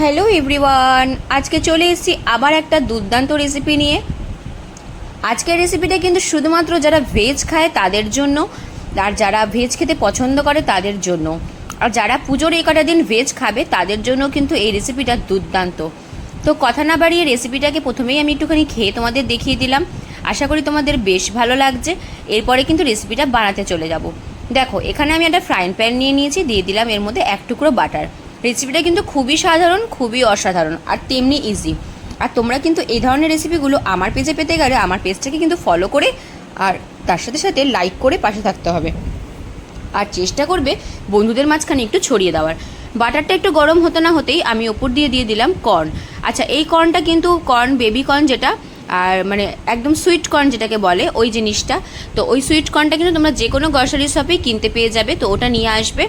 Hello everyone আজকে চলে এসেছি আবার একটা দুর্দান্ত রেসিপি নিয়ে। আজকের রেসিপিটা কিন্তু শুধুমাত্র যারা ভেজ খায় তাদের জন্য, আর যারা ভেজ খেতে পছন্দ করে তাদের জন্য। আর যারা পুজোর এই কটা দিন ভেজ খাবে তাদের জন্য কিন্তু এই রেসিপিটা দুর্দান্ত। তো কথা না বাড়িয়ে রেসিপিটাকে প্রথমেই আমি একটুখানি খেয়ে তোমাদের দেখিয়ে দিলাম। আশা করি তোমাদের বেশ ভালো লাগছে। এরপরে কিন্তু রেসিপিটা বানাতে চলে যাব। দেখো, এখানে আমি একটা ফ্রাইং প্যান নিয়ে নিয়েছি, দিয়ে দিলাম এর মধ্যে এক টুকরো বাটার রেসিপিটা কিন্তু খুবই সাধারণ, খুবই অসাধারণ, আর তেমনি ইজি আর তোমরা কিন্তু এই ধরনের রেসিপিগুলো আমার পেজে পেতে গেলে আমার পেজটাকে কিন্তু ফলো করে, আর তার সাথে সাথে লাইক করে পাশে থাকতে হবে। আর চেষ্টা করবে বন্ধুদের মাঝখানে একটু ছড়িয়ে দেওয়ার। বাটারটা একটু গরম হতে না হতেই আমি ওপর দিয়ে দিয়ে দিলাম কর্ন আচ্ছা এই কর্নটা কিন্তু কর্ন বেবি কর্ন যেটা, আর মানে একদম সুইট কর্ন যেটাকে বলে, ওই জিনিসটা। তো ওই সুইট কর্নটা কিন্তু তোমরা যে কোনো গ্রসারি শপেই কিনতে পেয়ে যাবে, তো ওটা নিয়ে আসবে।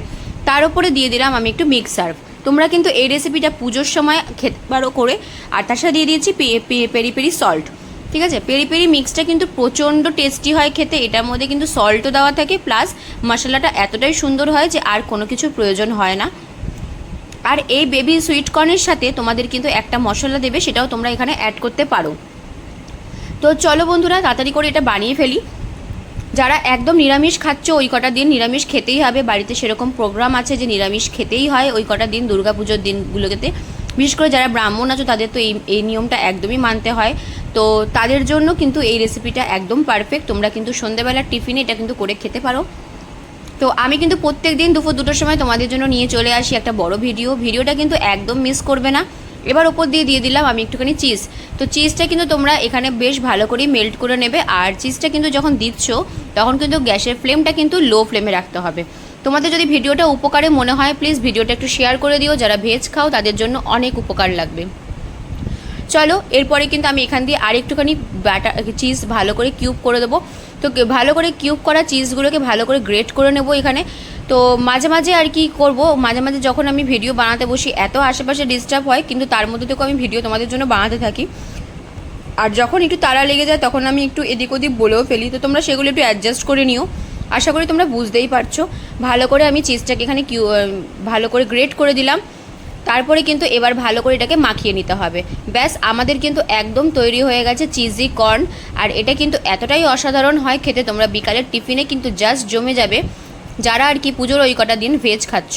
তার উপরে দিয়ে দিলাম আমি একটু মিক্স সার্ভ তোমরা কিন্তু এই রেসিপিটা পুজোর সময় খেতে পারো করে, আর তার সাথে দিয়ে দিয়েছি পেরি পেরি সল্ট ঠিক আছে? পেরি পেরি মিক্সটা কিন্তু প্রচণ্ড টেস্টি হয় খেতে, এটার মধ্যে কিন্তু সল্টও দেওয়া থাকে প্লাস মশলাটা এতটাই সুন্দর হয় যে আর কোনো কিছুর প্রয়োজন হয় না। আর এই বেবি সুইট কর্নের সাথে তোমাদের কিন্তু একটা মশলা দেবে, সেটাও তোমরা এখানে অ্যাড করতে পারো। তো চলো বন্ধুরা, তাড়াতাড়ি করে এটা বানিয়ে ফেলি। যারা একদম নিরামিষ খাচ্ছ, ওই কটা দিন নিরামিষ খেতেই হবে। বাড়িতে সেরকম প্রোগ্রাম আছে যে নিরামিষ খেতেই হয়, ওই কটা দিন দুর্গাপুজোর দিনগুলোতে। বিশেষ করে যারা ব্রাহ্মণ আছো, তাদের তো এই এই নিয়মটা একদমই মানতে হয়। তো তাদের জন্য কিন্তু এই রেসিপিটা একদম পারফেক্ট তোমরা কিন্তু সন্ধ্যেবেলার টিফিনে এটা কিন্তু করে খেতে পারো। তো আমি কিন্তু প্রত্যেক দিন দুপুর দুটোর সময় তোমাদের জন্য নিয়ে চলে আসি একটা বড় ভিডিও। ভিডিওটা কিন্তু একদম মিস করবে না। এবার ওপর দিয়ে দিয়ে দিলাম আমি একটুখানি চিজ তো চিজটা কিন্তু তোমরা এখানে বেশ ভালো করে মেল্ট করে নেবে। আর চিজটা কিন্তু যখন দিচ্ছ, তখন কিন্তু গ্যাসের ফ্লেমটা কিন্তু লো ফ্লেমে রাখতে হবে। তোমাদের যদি ভিডিওটা উপকারে মনে হয় প্লিজ ভিডিওটা একটু শেয়ার করে দিও। যারা ভেজ খাও, তাদের জন্য অনেক উপকার লাগবে। চলো, এরপরে কিন্তু আমি এখান দিয়ে আর একটুখানি ব্যাটার চিজ ভালো করে কিউব করে দেবো। তো ভালো করে কিউব করা চিজগুলোকে ভালো করে গ্রেট করে নেব এখানে। তো মাঝে মাঝে আর কি করব, মাঝে মাঝে যখন আমি ভিডিও বানাতে বসি, এত আশেপাশে ডিস্টার্ব হয়, কিন্তু তার মধ্যে থেকেও আমি ভিডিও তোমাদের জন্য বানাতে থাকি। আর যখন একটু তাড়া লেগে যায়, তখন আমি একটু এদিক ওদিক বলেও ফেলি। তো তোমরা সেগুলো একটু অ্যাডজাস্ট করে নিও। আশা করি তোমরা বুঝতেই পারছ। ভালো করে আমি চিজটাকে এখানে কিউ ভালো করে গ্রেট করে দিলাম। তারপরে কিন্তু এবার ভালো করে এটাকে মাখিয়ে নিতে হবে। ব্যাস, আমাদের কিন্তু একদম তৈরি হয়ে গেছে চিজি কর্ন আর এটা কিন্তু এতটাই অসাধারণ হয় খেতে, তোমরা বিকালের টিফিনে কিন্তু জাস্ট জমে যাবে। যারা আর কি পুজোর ওই কটা দিন ভেজ খাচ্ছ।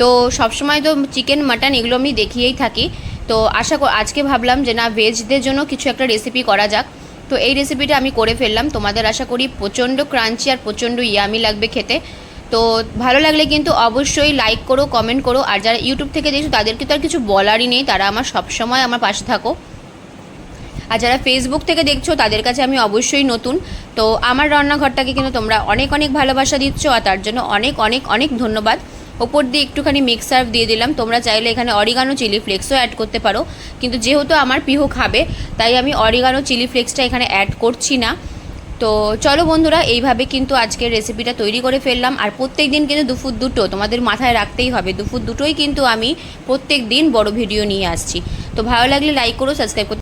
তো সবসময় তো চিকেন মাটন এগুলো আমি দেখিয়েই থাকি। তো আশা আজকে ভাবলাম যে না ভেজদের জন্য কিছু একটা রেসিপি করা যাক। তো এই রেসিপিটা আমি করে ফেললাম। তোমাদের আশা করি প্রচণ্ড ক্রাঞ্চি আর প্রচণ্ড ইয়ামি লাগবে খেতে। তো ভালো লাগলে কিন্তু অবশ্যই লাইক করো কমেন্ট করো, আর যারা ইউটিউব থেকে দেখছ তাদেরকে তো আর কিছু বলারই নেই, তারা আমার সবসময় আমার পাশে থাকো। আর যারা ফেসবুক থেকে দেখছ তাদের কাছে আমি অবশ্যই নতুন। তো আমার রান্নাঘরটাকে কিন্তু তোমরা অনেক অনেক ভালোবাসা দিচ্ছ, আর তার জন্য অনেক অনেক অনেক ধন্যবাদ। ওপর দিয়ে একটুখানি মিক্স দিয়ে দিলাম। তোমরা চাইলে এখানে অরিগানো চিলি ফ্লেক্সও অ্যাড করতে পারো। কিন্তু যেহেতু আমার পিহু খাবে, তাই আমি অরিগানো চিলি ফ্লেক্সটা এখানে অ্যাড করছি না। তো চলো বন্ধুরা, এইভাবে কিন্তু আজকের রেসিপিটা তৈরি করে ফেললাম। আর প্রত্যেক দিন কিন্তু দুপুর দুটো তোমাদের মাথায় রাখতেই হবে, দুপুর দুটোই কিন্তু আমি প্রত্যেক দিন বড় ভিডিও নিয়ে আসছি। তো ভালো লাগলে লাইক করো সাবস্ক্রাইব করতে